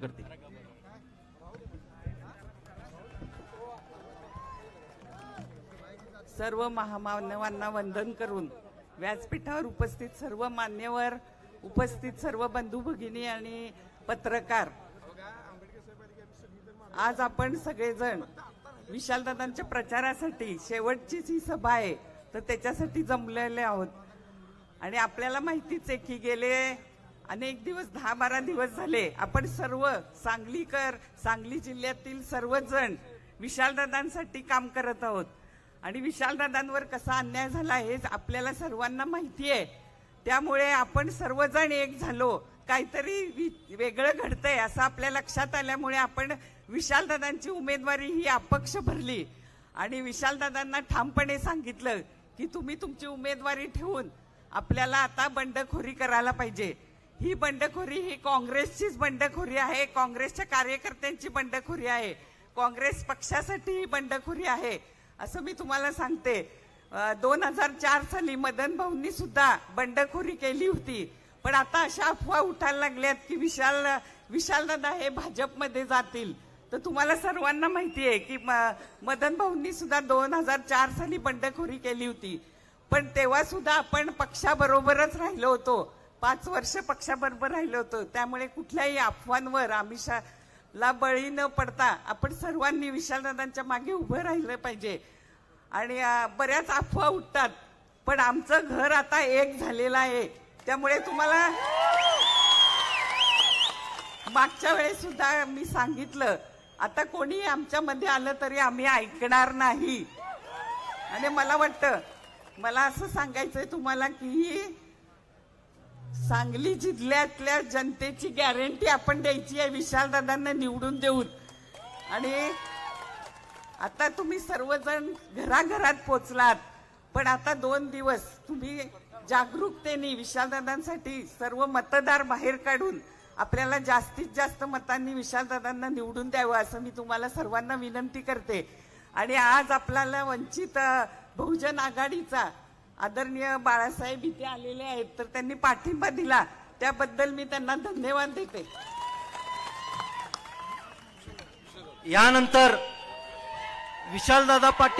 करते सर्व महामानवांना वंदन करून व्यासपीठावर उपस्थित सर्व मान्यवर उपस्थित सर्व बंधू भगिनी आणि पत्रकार आज आपण सगळेजण विशालदादांच्या प्रचारासाठी शेवटचीच ही सभा आहे तर त्याच्यासाठी जमलेले आहोत. आणि आपल्याला माहितीच आहे की गेले अनेक दिवस दहा बारा दिवस झाले. आपण सर्व सांगलीकर सांगली जिल्ह्यातील सर्वजण विशालदादांसाठी काम करत आहोत. आणि विशालदादांवर कसा अन्याय झाला हे आपल्याला सर्वांना माहिती आहे त्यामुळे आपण सर्वजण एक झालो. काहीतरी वि- वेगळं घडतंय असं आपल्या लक्षात आल्यामुळे आपण विशालदादांची उमेदवारी ही अपक्ष भरली. आणि विशालदादांना ठामपणे सांगितलं की तुम्ही तुमची उमेदवारी ठेवून आपल्याला आता बंडखोरी करायला पाहिजे. ही बंडखोरी ही काँग्रेसचीच बंडखोरी आहे. काँग्रेसच्या कार्यकर्त्यांची बंडखोरी आहे. काँग्रेस पक्षासाठी ही बंडखोरी आहे. असं मी तुम्हाला सांगते. दोन हजार चार साली मदन भाऊंनी सुद्धा बंडखोरी केली होती. पण आता अशा अफवा उठायला लागल्यात की विशाल विशालदादा हे भाजपमध्ये जातील. तर तुम्हाला सर्वांना माहिती आहे की म- मदन भाऊंनी सुद्धा दोन हजार चार साली बंडखोरी केली होती. पण तेव्हा सुद्धा आपण पक्षाबरोबरच राहिलो होतो. पाच वर्ष पक्षाबरोबर राहिलो होतो. त्यामुळे कुठल्याही अफवांवर आमिषाला बळी न पडता आपण सर्वांनी विशालदादांच्या मागे उभं राहिलं पाहिजे. आणि बऱ्याच अफवा उठतात. पण आमचं घर आता एक झालेलं आहे. त्यामुळे तुम्हाला मागच्या वेळेस सुद्धा मी सांगितलं. आता कोणी आमच्यामध्ये आलं तरी आम्ही ऐकणार नाही. आणि मला वाटतं मला असं सांगायचंय तुम्हाला की सांगली जिल्ह्यातल्या जनतेची गॅरंटी आपण द्यायची आहे विशालदादांना निवडून देऊन. आणि आता तुम्ही सर्वजण घराघरात पोचलात. पण आता दोन दिवस तुम्ही जागरूकतेने विशालदादांसाठी सर्व मतदार बाहेर काढून आपल्याला जास्तीत जास्त मतांनी विशालदादांना निवडून द्यावं असं मी तुम्हाला सर्वांना विनंती करते. आणि आज आपल्याला वंचित बहुजन आघाडीचा आदरणीय बाळासाहेब इथे आलेले आहेत तर त्यांनी पाठिंबा दिला. त्याबद्दल मी त्यांना धन्यवाद देते. यानंतर विशालदादा पाटील